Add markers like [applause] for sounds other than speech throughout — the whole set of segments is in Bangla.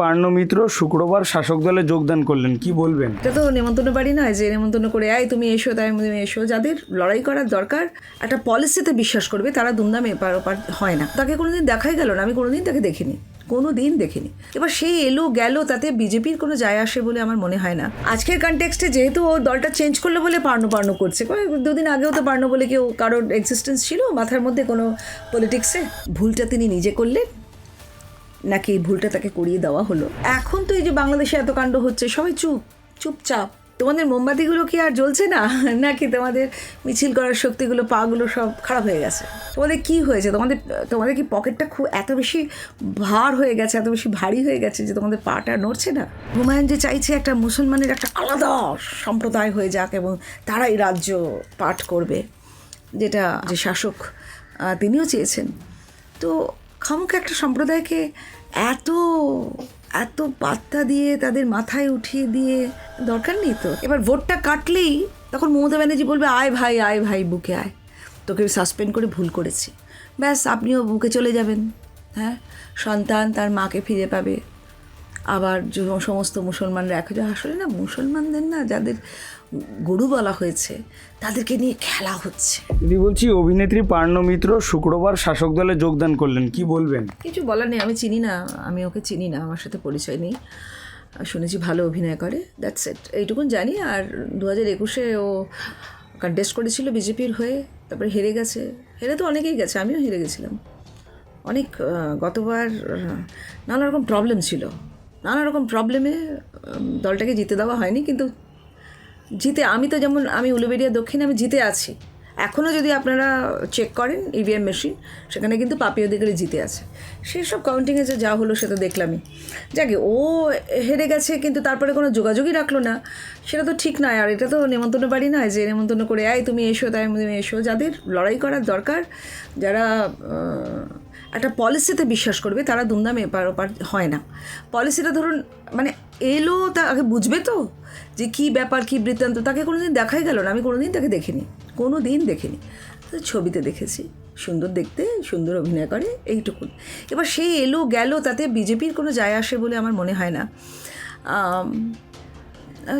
পার্ণমিত্র শুক্রবার শাসক দলে যোগদান করলেন। কি বলবেন? এটা তো নেমন্তন্ন বাড়ি নয় যে নেমন্তন্ন করে আয় তুমি এসো, তাই তুমি এসো। যাদের লড়াই করার দরকার, একটা পলিসিতে বিশ্বাস করবে, তারা দুমদাম এপার ওপার হয় না। তাকে কোনোদিন দেখাই গেল না, আমি কোনোদিন তাকে দেখিনি কোনো দিন দেখিনি। এবার সে এলো, গেল, তাতে বিজেপির কোনো যায় আসে বলে আমার মনে হয় না। আজকের কনটেক্সটে যেহেতু ও দলটা চেঞ্জ করল বলে পার্নো পার্নো করছে দুদিন আগেও তো পার্নো বলে কেউ কারোর এক্সিস্টেন্স ছিল, মাথার মধ্যে কোনো পলিটিক্সে ভুলটা তিনি নিজে করলেন। নাকি এই ভুলটা তাকে করিয়ে দেওয়া হলো? এখন তো এই যে বাংলাদেশে এত কাণ্ড হচ্ছে, সবাই চুপ, চুপচাপ। তোমাদের মোমবাতিগুলো কি আর জ্বলছে না? [laughs] নাকি তোমাদের মিছিল করার শক্তিগুলো, পাগুলো সব খারাপ হয়ে গেছে? তোমাদের কি হয়েছে? তোমাদের তোমাদের কি পকেটটা খুব, এত বেশি ভার হয়ে গেছে, এত বেশি ভারী হয়ে গেছে যে তোমাদের পাটা নড়ছে না? হুমায়ুন যে চাইছে একটা মুসলমানের একটা আলাদা সম্প্রদায় হয়ে যাক এবং তারাই রাজ্য পাঠ করবে, যেটা যে শাসক তিনিও চেয়েছেন। তো খামুক একটা সম্প্রদায়কে এত এত পাত্তা দিয়ে তাদের মাথায় উঠিয়ে দিয়ে দরকার নেই তো। এবার ভোটটা কাটলেই তখন মমতা ব্যানার্জি বলবে, আয় ভাই আয় ভাই, বুকে আয়। তোকে সাসপেন্ড করে ভুল করেছি। ব্যাস, আপনিও বুকে চলে যাবেন হ্যাঁ? সন্তান তার মাকে ফিরে পাবে। আবার সমস্ত মুসলমানরা এক আসলে না, মুসলমানদের না, যাদের গরু বলা হয়েছে তাদেরকে নিয়ে খেলা হচ্ছে। দিদি বলছি অভিনেত্রী পার্ণ মিত্র শুক্রবার শাসক দলে যোগদান করলেন কি বলবেন? কিছু বলার নেই আমি চিনি না আমি ওকে চিনি না আমার সাথে পরিচয় নেই। শুনেছি ভালো অভিনয় করে দ্যাটস ইট এইটুকুন জানি। আর দু হাজার একুশে ও কন্টেস্ট করেছিল বিজেপির হয়ে তারপরে হেরে গেছে। হেরে তো অনেকেই গেছে আমিও হেরে গেছিলাম। অনেক গতবার নানা রকম প্রবলেম ছিল। নানা রকম প্রবলেমে দলটাকে জিতে দেওয়া হয়নি কিন্তু জিতে, আমি তো যেমন, আমি উলুবেড়িয়া দক্ষিণে, আমি জিতে আছি। এখনও যদি আপনারা চেক করেন ইভিএম মেশিন সেখানে কিন্তু পাপি অধিকারী জিতে আছে। সেসব কাউন্টিংয়ে যে যা হলো সে তো দেখলামই। যাকে ও হেরে গেছে, কিন্তু তারপরে কোনো যোগাযোগই রাখল না। সেটা তো ঠিক নয়, আর এটা তো নেমন্তন্ন বাড়ি নয় যে নেমন্তন্ন করে আয় তুমি এসো, তাই তুমি এসো। যাদের লড়াই করার দরকার, যারা একটা পলিসিতে বিশ্বাস করবে, তারা দুমদাম এপার ওপার হয় না। পলিসিটা ধরুন মানে এলো তা আগে বুঝবে তো, যে কী ব্যাপার, কী বৃত্তান্ত, তাকে কোনো দিন দেখাই গেল না, আমি কোনো দিন তাকে দেখিনি কোনো দিন দেখিনি ছবিতে দেখেছি, সুন্দর দেখতে, সুন্দর অভিনয় করে, এইটুকুন। এবার সে এলো, গেল, তাতে বিজেপির কোনো যায় আসে বলে আমার মনে হয় না।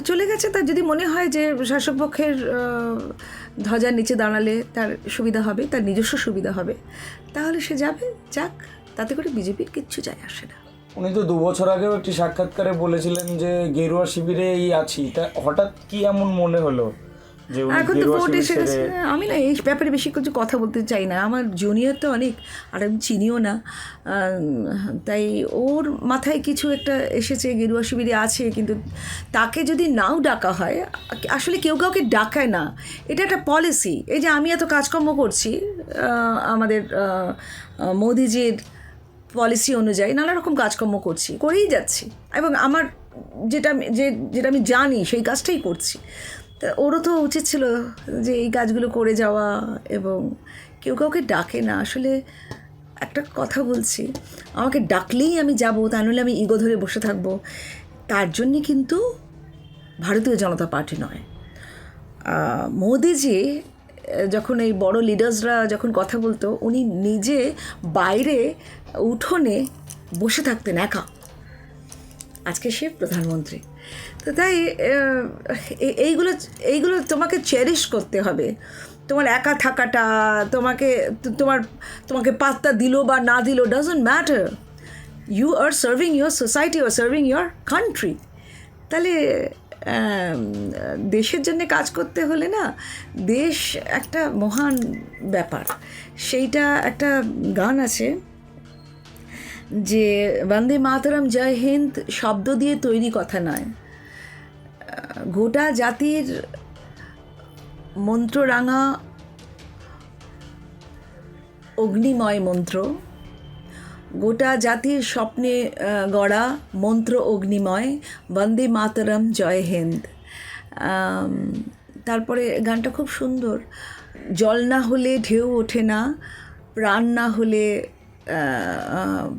চলে গেছে, তার যদি মনে হয় যে শাসক পক্ষের ধ্বজার নিচে দাঁড়ালে তার সুবিধা হবে, তার নিজস্ব সুবিধা হবে। তাহলে সে যাবে, যাক, তাতে করে বিজেপির কিচ্ছু যায় আসে না। উনি তো দু বছর আগেও একটি সাক্ষাৎকারে বলেছিলেন যে গেরুয়া শিবিরেই আছি। তা হঠাৎ কি এমন মনে হলো? এখন তো ভোট এসে গেছে। আমি না এই ব্যাপারে বেশি কিছু কথা বলতে চাই না। আমার জুনিয়র তো অনেক আর আমি চিনিও না। তাই ওর মাথায় কিছু একটা এসেছে গেরুয়া শিবিরে আছে কিন্তু তাকে যদি নাও ডাকা হয় আসলে কেউ কাউকে ডাকায় না। এটা একটা পলিসি এই যে আমি এত কাজকর্ম করছি আমাদের মোদিজির পলিসি অনুযায়ী নানা রকম কাজকর্ম করছি করেই যাচ্ছি। এবং আমার যেটা যে যেটা আমি জানি সেই কাজটাই করছি। ওরও তো উচিত ছিল যে এই কাজগুলো করে যাওয়া এবং কেউ কাউকে ডাকে না। আসলে একটা কথা বলছি, আমাকে ডাকলেই আমি যাব, তা নাহলে আমি ইগো ধরে বসে থাকব। তার জন্যে কিন্তু ভারতীয় জনতা পার্টি নয়। মোদিজি যখন এই বড় লিডার্সরা যখন কথা বলতো, উনি নিজে বাইরে উঠোনে বসে থাকতেন একা। আজকে সে প্রধানমন্ত্রী। তো তাই এইগুলো এইগুলো তোমাকে চেরিশ করতে হবে। তোমার একা থাকাটা, তোমাকে, তোমার, তোমাকে পাত্তা দিল বা না দিল doesn't matter you are serving your society R serving your country তাহলে দেশের জন্য কাজ করতে হলে না, দেশ একটা মহান ব্যাপার। সেইটা একটা গান আছে যে, বন্দে মাতরম, জয় হিন্দ শব্দ দিয়ে তৈরি কথা নয়। গোটা জাতির মন্ত্ররাঙা অগ্নিময় মন্ত্র, গোটা জাতির স্বপ্নে গড়া মন্ত্র অগ্নিময়, বন্দে মাতরম, জয় হিন্দ। তারপরে গানটা খুব সুন্দর। জল না হলে ঢেউ ওঠে না, প্রাণ না হলে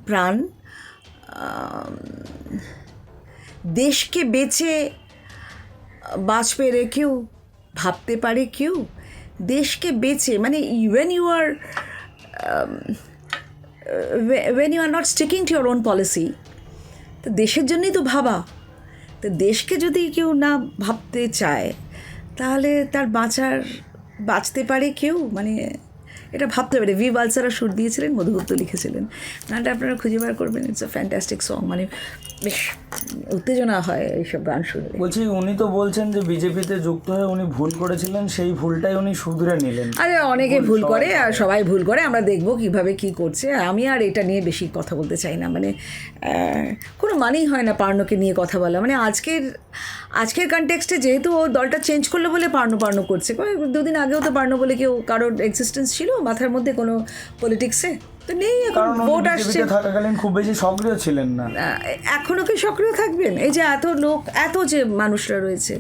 প্রাণ। দেশকে বেঁচে বাঁচবে রেখেও ভাবতে পারে কেউ? দেশকে বেঁচে মানে even you are when you are not sticking to your own policy তো দেশের জন্যই তো ভাবা। তো দেশকে যদি কেউ না ভাবতে চায়, তাহলে তার বাঁচার, বাঁচতে পারে কেউ? মানে এটা ভাবতে পারে। ভি বালসারা সুর দিয়েছিলেন, মধুগুপ্ত লিখেছিলেন। গানটা আপনারা খুঁজে বার করবেন। ইটস আ ফ্যান্টাস্টিক সং মানে বেশ উত্তেজনা হয় এইসব গান শুনে বলছি উনি তো বলছেন যে বিজেপিতে যুক্ত হয়ে উনি ভুল করেছিলেন সেই ভুলটাই উনি শুধরে নিলেন। আরে অনেকে ভুল করে আর সবাই ভুল করে আমরা দেখব কীভাবে কি করছে। আমি আর এটা নিয়ে বেশি কথা বলতে চাই না মানে কোনো মানেই হয় না পার্নকে নিয়ে কথা বলা। মানে আজকের আজকের কনটেক্সটে যেহেতু ও দলটা চেঞ্জ করল বলে পার্ন পার্ন করছে দুদিন আগেও তো পার্ন বলে কেউ কারোর এক্সিস্টেন্স ছিল মাথার মধ্যে কোনো পলিটিক্সে তো নেই এখন কারণ ভোট আসছে। থাকাকালীন খুব বেশি সক্রিয় ছিলেন না। এখনও কি সক্রিয় থাকবেন? এই যে এত লোক এত যে মানুষরা রয়েছে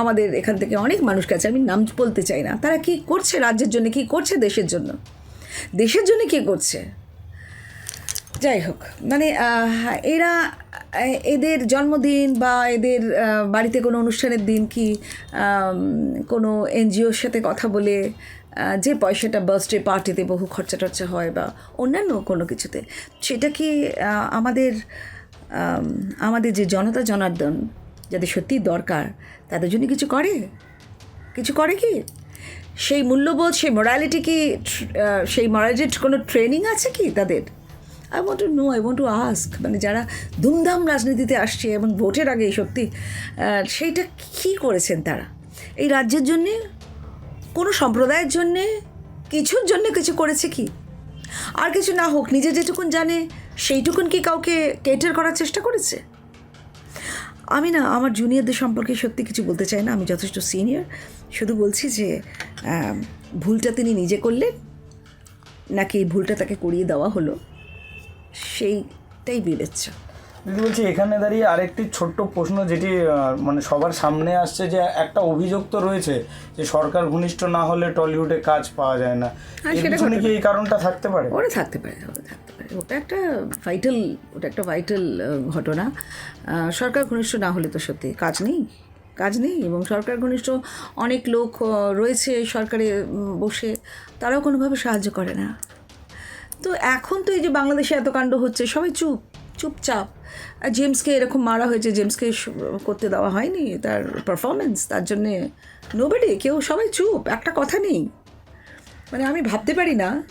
আমাদের এখান থেকে অনেক মানুষ গেছে আমি নাম বলতে চাই না। তারা কি করছে রাজ্যের জন্য কি করছে দেশের জন্য? দেশের জন্য কি করছে? যাই হোক মানে এরা এদের জন্মদিন বা এদের বাড়িতে কোনো অনুষ্ঠানের দিন কি কোনো এনজিওর সাথে কথা বলে যে পয়সাটা বার্থডে পার্টিতে বহু খরচা টর্চা হয় বা অন্যান্য কোনো কিছুতে, সেটা কি আমাদের আমাদের যে জনতা জনার্দন যাদের সত্যি দরকার, তাদের জন্য কিছু করে? কিছু করে কি? সেই মূল্যবোধ, সেই মরালিটি কি সেই মরালিটির কোনো ট্রেনিং আছে কি তাদের? I want to know I want to ask মানে যারা ধুমধাম রাজনীতিতে আসছে এবং ভোটের আগে এই সত্যি সেইটা কী করেছেন তারা? এই রাজ্যের জন্যে? কোনো সম্প্রদায়ের জন্যে? কিছুর জন্য কিছু করেছে কি? আর কিছু না হোক, নিজে যেটুকুন জানে, সেইটুকুন কি কাউকে কেটার করার চেষ্টা করেছে? আমি না, আমার জুনিয়রদের সম্পর্কে সত্যি কিছু বলতে চাই না, আমি যথেষ্ট সিনিয়র শুধু বলছি যে ভুলটা তিনি নিজে করলেন, নাকি এই ভুলটা তাকে করিয়ে দেওয়া হলো? সেইটাই বিবেচ্য দিদি বলছি এখানে দাঁড়িয়ে আরেকটি ছোট্ট প্রশ্ন যেটি মানে সবার সামনে আসছে যে একটা অভিযোগ তো রয়েছে যে সরকার ঘনিষ্ঠ না হলে টলিউডে কাজ পাওয়া যায় না। হ্যাঁ, সেটা কি এই কারণটা থাকতে পারে? ওরা থাকতে পারে ওরা থাকতে পারে। ওটা একটা ভাইটাল ওটা একটা ভাইটাল ঘটনা। সরকার ঘনিষ্ঠ না হলে তো সত্যি কাজ নেই কাজ নেই এবং সরকার ঘনিষ্ঠ অনেক লোক রয়েছে সরকারে বসে। তারাও কোনোভাবে সাহায্য করে না। তো এখন তো এই যে বাংলাদেশে এত কাণ্ড হচ্ছে, সবাই চুপ, চুপচাপ। আর জেমসকে এরকম মারা হয়েছে জেমসকে করতে দেওয়া হয়নি তার পারফরমেন্স তার জন্যে নোবেডি কেউ, সবাই চুপ, একটা কথা নেই। মানে আমি ভাবতে পারি না।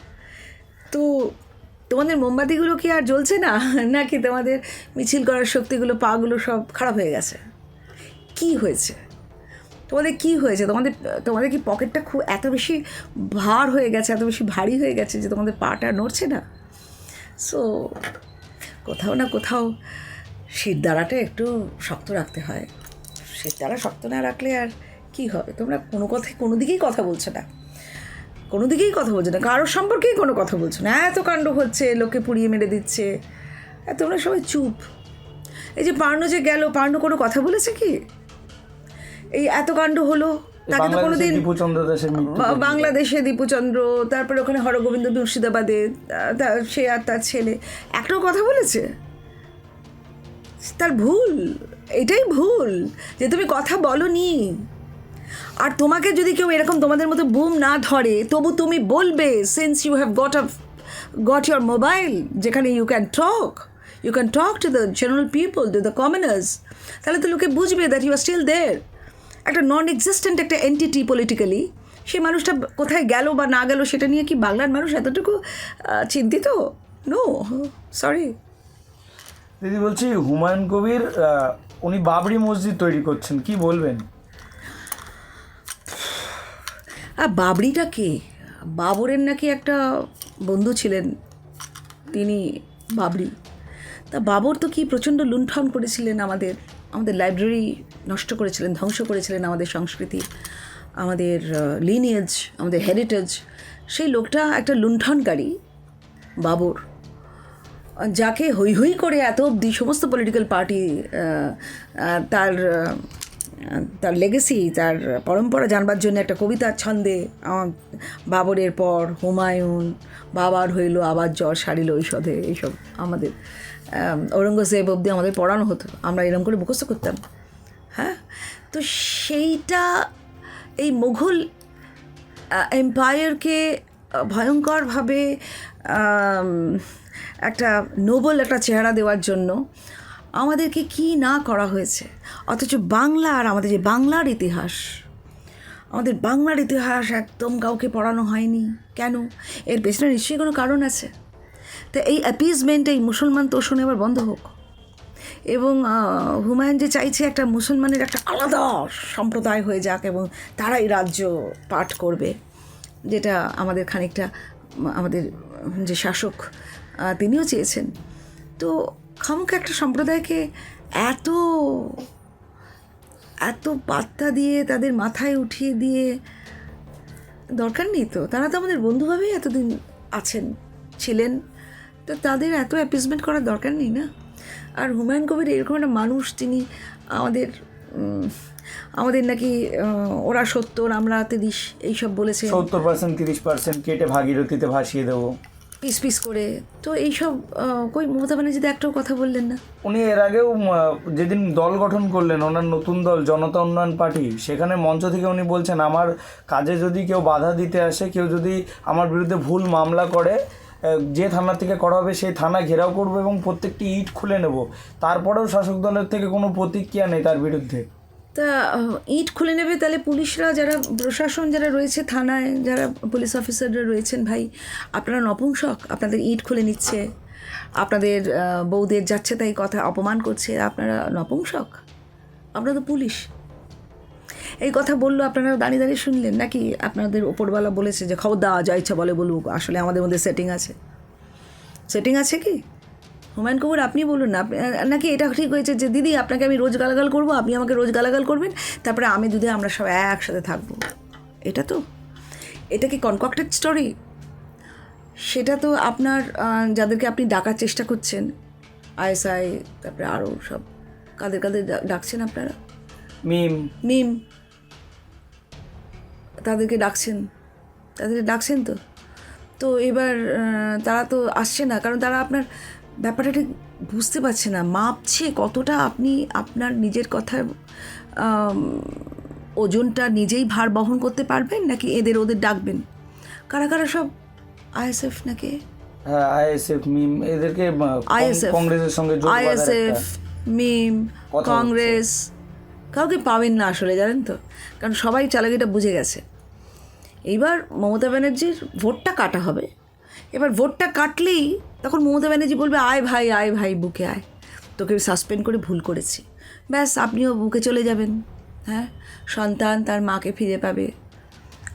তো তোমাদের মোমবাতিগুলো কি আর জ্বলছে না? [laughs] নাকি তোমাদের মিছিল করার শক্তিগুলো পাগুলো সব খারাপ হয়ে গেছে? কি হয়েছে? তোমাদের কি হয়েছে? তোমাদের তোমাদের কি পকেটটা খুব, এত বেশি ভার হয়ে গেছে, এত বেশি ভারী হয়ে গেছে যে তোমাদের পাটা নড়ছে না? সো কোথাও না কোথাও শিরদাঁড়াটা একটু শক্ত রাখতে হয়। শিরদাঁড়া শক্ত না রাখলে আর কি হবে? তোমরা কোনো কথাই, কোনো দিকেই কথা বলছো না। কোনো দিকেই কথা বলছো না। কারোর সম্পর্কেই কোনো কথা বলছো না। এত কাণ্ড হচ্ছে লোকে পুড়িয়ে মেরে দিচ্ছে। তোমরা সবাই চুপ। এই যে পার্নো যে গেল, পার্নো কোনো কথা বলেছে কি? এই এত কাণ্ড হলো তাকে তো কোনোদিন বাংলাদেশে দীপুচন্দ্র তারপরে ওখানে হরগোবিন্দ মুর্শিদাবাদে সে আর তার ছেলে। একটাও কথা বলেছে? তার ভুল এটাই ভুল যে তুমি কথা বলনি। আর তোমাকে যদি কেউ এরকম তোমাদের মতো বুম না ধরে তবু তুমি বলবে since you have got a got your mobile যেখানে you can talk you can talk to the general people to the commoners তাহলে তো লোকে বুঝবে that you are still there একটা নন এক্সিস্টেন্ট একটা এন্টিটি পলিটিক্যালি সেই মানুষটা কোথায় গেল বা না গেল সেটা নিয়ে কি বাংলার মানুষ এতটুকু চিন্তিত? নো সরি দিদি বলছি হুমায়ুন কবির উনি বাবরি মসজিদ তৈরি করছেন কি বলবেন? আর বাবরিটা কে? বাবরের নাকি একটা বন্ধু ছিলেন তিনি বাবরি। তা বাবর তো কি প্রচণ্ড লুণ্ঠন করেছিলেন আমাদের? আমাদের লাইব্রেরি নষ্ট করেছিলেন ধ্বংস করেছিলেন আমাদের সংস্কৃতি আমাদের লিনিয়েজ আমাদের হেরিটেজ সেই লোকটা একটা লুণ্ঠনকারী বাবর যাকে হৈ হৈ করে এত অবধি সমস্ত পলিটিক্যাল পার্টি তার তার লেগেসি তার পরম্পরা জানবার জন্য একটা কবিতার ছন্দে বাবরের পর হুমায়ুন বাবার হইল আবার জ্বর সারিল ঔষধে এইসব আমাদের আম, ঔরঙ্গজেব অবধি আমাদের পড়ানো হতো। আমরা এরকম করে মুখস্থ করতাম। হ্যাঁ? তো সেইটা এই মুঘল এম্পায়ারকে ভয়ঙ্করভাবে একটা নোবেল, একটা চেহারা দেওয়ার জন্য আমাদেরকে কি না করা হয়েছে? অথচ বাংলা আর আমাদের যে বাংলার ইতিহাস, আমাদের বাংলার ইতিহাস একদম কাউকে পড়ানো হয়নি। কেন? এর পেছনে নিশ্চয়ই কোনো কারণ আছে। তো এই অ্যাপিজমেন্ট এই মুসলমান তোষণ এবার বন্ধ হোক। এবং হুমায়ুন যে চাইছে একটা মুসলমানের একটা আলাদা সম্প্রদায় হয়ে যাক এবং তারাই রাজ্য পাঠ করবে, যেটা আমাদের খানিকটা, আমাদের যে শাসক তিনিও চেয়েছেন। তো খামুক একটা সম্প্রদায়কে এত এত পাত্তা দিয়ে তাদের মাথায় উঠিয়ে দিয়ে দরকার নেই তো? তারা তো আমাদের বন্ধুভাবেই এতদিন আছেন, ছিলেন। তো তাদের এত অ্যাপিসমেন্ট করার দরকার নেই না? আর হুমায়ুন কবির এরকম একটা মানুষ তিনি আমাদের আমাদের নাকি ওরা সত্তর আমরা তিরিশ এইসব বলেছে। সত্তর পার্সেন্ট তিরিশ পার্সেন্ট কেটে ভাগীরথীতে ভাসিয়ে দেবো। পিস পিস করে। তো এইসব কই মমতা ব্যানার্জিতে একটাও কথা বললেন না। উনি এর আগেও যেদিন দল গঠন করলেন ওনার নতুন দল জনতা উন্নয়ন পার্টি সেখানে মঞ্চ থেকে উনি বলছেন আমার কাজে যদি কেউ বাধা দিতে আসে কেউ যদি আমার বিরুদ্ধে ভুল মামলা করে যে থানা থেকে করা হবে সেই থানা ঘেরাও করব এবং প্রত্যেকটি ইট খুলে নেব। তারপরেও শাসক দলের থেকে কোনো প্রতিক্রিয়া নেই তার বিরুদ্ধে। তা ইট খুলে নেবে তাহলে পুলিশরা যারা প্রশাসন যারা রয়েছে থানায় যারা পুলিশ অফিসাররা রয়েছেন ভাই আপনারা নপুংসক? আপনাদের ইট খুলে নিচ্ছে। আপনাদের আহ, বউদের যাচ্ছে তাই কথা অপমান করছে। আপনারা নপুংসক? আপনারা তো পুলিশ। এই কথা বলল আপনারা দাঁড়িয়ে দাঁড়িয়ে শুনলেন নাকি? আপনাদের ওপরওয়ালা বলেছে যে খবর দেওয়া যা ইচ্ছা বলে বলুক। আসলে আমাদের মধ্যে সেটিং আছে। সেটিং আছে কি? হুমায়ুন কবির আপনি বলুন না। নাকি এটা ঠিক হয়েছে যে দিদি আপনাকে আমি রোজ গালাগাল করব আপনি আমাকে রোজ গালাগাল করবেন তারপরে আমি দুধে আমরা সব একসাথে থাকব। এটা তো এটা কি কনকক্টেড স্টোরি সেটা তো আপনার যাদেরকে আপনি ডাকার চেষ্টা করছেন আইএসআই তারপরে আরও সব কাদের কাদের ডাকছেন আপনারা? মিম। মিম। তাদেরকে ডাকছেন। তাদেরকে ডাকছেন তো? তো এবার তারা তো আসছে না কারণ তারা আপনার ব্যাপারটা ঠিক বুঝতে পারছে না। মাপছে কতটা আপনি আপনার নিজের কথার ওজনটা নিজেই ভার বহন করতে পারবেন নাকি এদের ওদের ডাকবেন? কারা কারা সব আইএসএফ নাকি? হ্যাঁ আইএসএফ মিম এদেরকে ISF কংগ্রেসের সঙ্গে আইএসএফ মিম কংগ্রেস কাউকে পাবেন না আসলে, জানেন তো? কারণ সবাই চালাকিটা বুঝে গেছে। এইবার মমতা ব্যানার্জির ভোটটা কাটা হবে। এবার ভোটটা কাটলেই তখন মমতা ব্যানার্জি বলবে, আয় ভাই আয় ভাই, বুকে আয়। তোকে সাসপেন্ড করে ভুল করেছি। ব্যাস, আপনিও বুকে চলে যাবেন। হ্যাঁ? সন্তান তার মাকে ফিরে পাবে।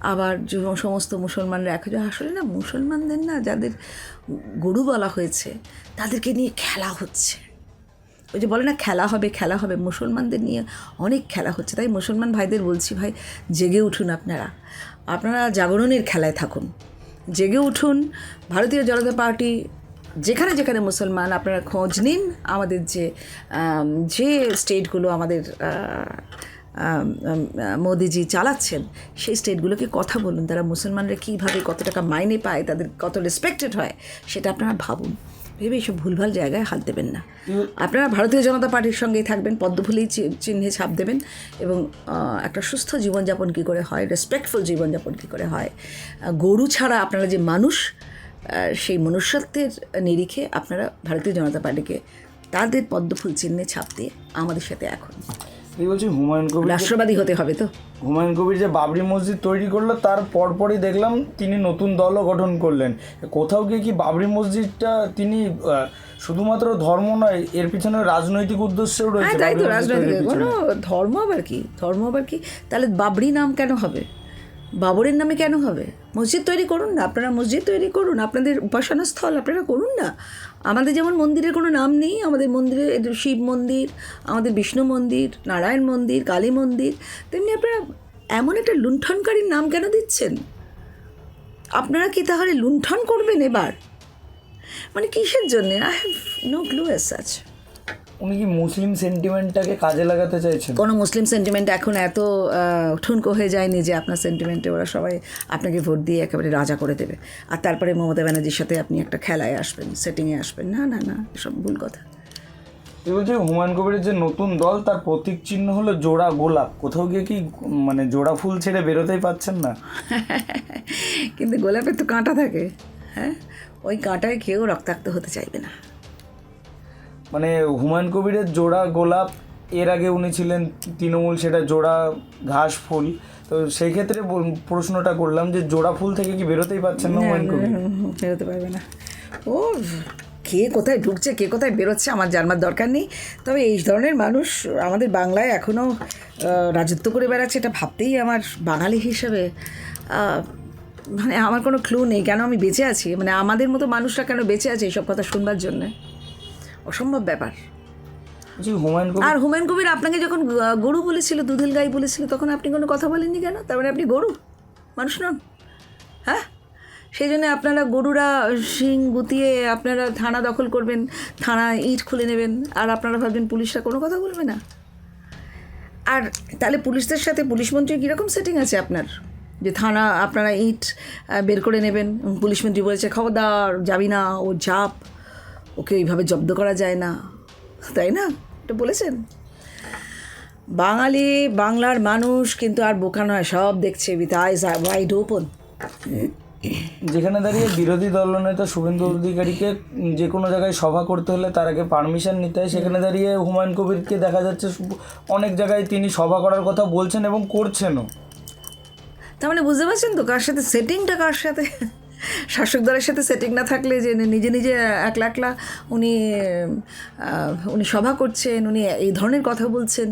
আবার সমস্ত মুসলমানরা হয়ে- আসলে না, মুসলমানদের না, যাদের গরু বলা হয়েছে, তাদেরকে নিয়ে খেলা হচ্ছে। ওই যে বলে না, খেলা হবে খেলা হবে। মুসলমানদের নিয়ে অনেক খেলা হচ্ছে। তাই মুসলমান ভাইদের বলছি ভাই, জেগে উঠুন আপনারা। আপনারা জাগরণের খেলায় থাকুন। জেগে উঠুন। ভারতীয় জনতা পার্টি, যেখানে যেখানে মুসলমান, আপনারা খোঁজ নিন আমাদের যে যে স্টেটগুলো আমাদের মোদিজি চালাচ্ছেন, সেই স্টেটগুলোকে কথা বলুন। তারা মুসলমানরা কীভাবে কত টাকা মাইনে পায়, তাদের কত রেসপেক্টেড হয়, সেটা আপনারা ভাবুন। ভেবে এইসব ভুলভাল জায়গায় হাত দেবেন না। আপনারা ভারতীয় জনতা পার্টির সঙ্গেই থাকবেন পদ্মফুলেই চিহ্নে ছাপ দেবেন এবং একটা সুস্থ জীবনযাপন কী করে হয় রেসপেক্টফুল জীবনযাপন কী করে হয় গরু ছাড়া আপনারা যে মানুষ সেই মনুষ্যত্বের নিরিখে আপনারা ভারতীয় জনতা পার্টিকে তাদের পদ্মফুল চিহ্নে ছাপ দিয়ে আমাদের সাথে এখন। এই বলছি হুমায়ুন কবির রাষ্ট্রবাদী হতে হবে তো। হুমায়ুন কবির যে বাবরি মসজিদ তৈরি করল তার পরপরই দেখলাম তিনি নতুন দলও গঠন করলেন। কোথাও গিয়ে কি বাবরি মসজিদটা তিনি শুধুমাত্র ধর্ম নয় এর পিছনে রাজনৈতিক উদ্দেশ্যও রয়েছে তাই তো রাজনৈতিক কোনো ধর্ম আবার কি? ধর্ম আবার কি? তাহলে বাবরি নাম কেন হবে? বাবরের নামে কেন হবে? মসজিদ তৈরি করুন না, আপনারা মসজিদ তৈরি করুন, আপনাদের উপাসনা স্থল আপনারা করুন না। আমাদের যেমন মন্দিরের কোনো নাম নেই, আমাদের মন্দিরে শিব মন্দির, আমাদের বিষ্ণু মন্দির, নারায়ণ মন্দির, কালী মন্দির, তেমনি আপনারা এমন একটা লুণ্ঠনকারীর নাম কেন দিচ্ছেন? আপনারা কি তাহলে লুণ্ঠন করবেন এবার? মানে কিসের জন্যে? I have no clue as such উনি কি মুসলিম সেন্টিমেন্টটাকে কাজে লাগাতে চাইছেন? কোনো মুসলিম সেন্টিমেন্ট এখন এত ঠুনকো হয়ে যায়নি যে আপনার সেন্টিমেন্টে ওরা সবাই আপনাকে ভোট দিয়ে একেবারে রাজা করে দেবে। আর তারপরে মমতা ব্যানার্জির সাথে আপনি একটা খেলায় আসবেন সেটিংয়ে আসবেন। না না না এসব ভুল কথা। এই বলছি হুমায়ুন কবিরের যে নতুন দল তার প্রতীক চিহ্ন হলো জোড়া গোলাপ। কোথাও গিয়ে কি মানে জোড়া ফুল ছেড়ে বেরোতেই পাচ্ছেন না? [laughs] কিন্তু গোলাপের তো কাঁটা থাকে হ্যাঁ? ওই কাঁটায় কেউ রক্তাক্ত হতে চাইবে না। মানে হুমায়ুন কবিরের জোড়া গোলাপ এর আগে উনি ছিলেন তৃণমূল সেটা জোড়া ঘাস ফুল। তো সেই ক্ষেত্রে প্রশ্নটা করলাম যে জোড়া ফুল থেকে কি বেরোতেই পারছেন না হুমায়ুন কবির? বেরোতে পারবে না। ও কে কোথায় ঢুকছে কে কোথায় বেরোচ্ছে আমার জানবার দরকার নেই। তবে এই ধরনের মানুষ আমাদের বাংলায় এখনও রাজত্ব করে বেড়াচ্ছে এটা ভাবতেই আমার বাঙালি হিসেবে মানে আমার কোনো ক্লু নেই কেন আমি বেঁচে আছি? মানে আমাদের মতো মানুষরা কেন বেঁচে আছে এইসব কথা শুনবার জন্যে? অসম্ভব ব্যাপার। জি আর হুমায়ুন কবির আপনাকে যখন গরু বলেছিল দুধেল গাই বলেছিল তখন আপনি কোনো কথা বলেননি কেন? তার মানে আপনি গরু মানুষ নন। হ্যাঁ? সেই জন্য আপনারা গরুরা শিং গুতিয়ে আপনারা থানা দখল করবেন থানা ইট খুলে নেবেন আর আপনারা ভাববেন পুলিশরা কোনো কথা বলবে না। আর তাহলে পুলিশদের সাথে পুলিশ মন্ত্রী কীরকম সেটিং আছে আপনার? যে থানা আপনারা ইট বের করে নেবেন পুলিশ মন্ত্রী বলেছে খবরদার যাবি না ও চাপ ওকে ওইভাবে জব্দ করা যায় না। তাই না? এটা বলেছেন? বাঙালি বাংলার মানুষ কিন্তু আর বোকা নয় সব দেখছে। উইথ আইস ওয়াইড ওপেন যেখানে দাঁড়িয়ে বিরোধী দলনেতা শুভেন্দু অধিকারীকে যে কোনো জায়গায় সভা করতে হলে তার আগে পারমিশন নিতে হয়। সেখানে দাঁড়িয়ে হুমায়ুন কবিরকে দেখা যাচ্ছে অনেক জায়গায় তিনি সভা করার কথা বলছেন এবং করছেনও। তার মানে বুঝতে পারছেন তো কার সাথে? সেটিংটা কার সাথে? শাসক দলের সাথে সেটিং না থাকলে যে নিজে নিজে একলা একলা উনি উনি সভা করছেন উনি এই ধরনের কথা বলছেন।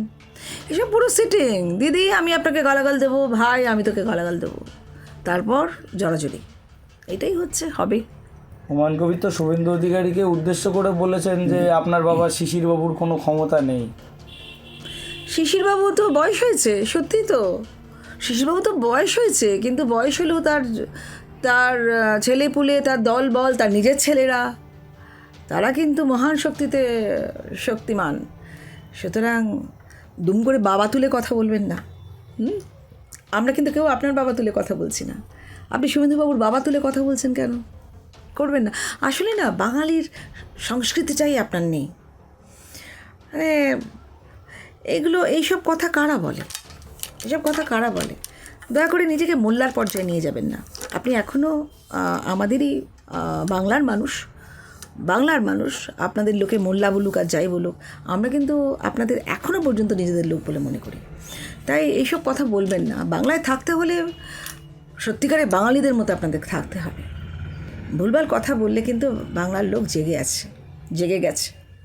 এসব পুরো সেটিং দিদি আমি আপনাকে গালাগাল দেবো ভাই আমি তোকে গালাগাল দেবো। তারপর জড়াজড়ি এটাই হচ্ছে হবে হুমায়ুন কবির তো শুভেন্দু অধিকারীকে উদ্দেশ্য করে বলেছেন যে আপনার বাবা শিশির বাবুর কোনো ক্ষমতা নেই। শিশিরবাবু তো বয়স হয়েছে সত্যি তো। শিশিরবাবু তো বয়স হয়েছে কিন্তু বয়স হলেও তার তার ছেলে পুলে, তার দল বল তার নিজের ছেলেরা, তারা কিন্তু মহান শক্তিতে, শক্তিমান। সুতরাং দুম করে বাবা তুলে কথা বলবেন না। হুম? আমরা কিন্তু কেউ আপনার বাবা তুলে কথা বলছি না। আপনি শুভেন্দুবাবুর বাবা তুলে কথা বলছেন কেন? করবেন না। আসলে না, বাঙালির সংস্কৃতি চাই আপনার নেই। মানে এগুলো, এইসব কথা কারা বলে? এসব কথা কারা বলে? দয়া করে নিজেকে মোল্লার পর্যায়ে নিয়ে যাবেন না। আপনি এখনও আমাদেরই বাংলার মানুষ বাংলার মানুষ, আপনাদের লোকে মোল্লা বলুক আর যাই বলুক, আমরা কিন্তু আপনাদের এখনও পর্যন্ত নিজেদের লোক বলে মনে করি। তাই এইসব কথা বলবেন না। বাংলায় থাকতে হলে সত্যিকারে বাঙালিদের মতো আপনাদের থাকতে হবে। ভুলভাল কথা বললে কিন্তু বাংলার লোক জেগে আছে, জেগে গেছে।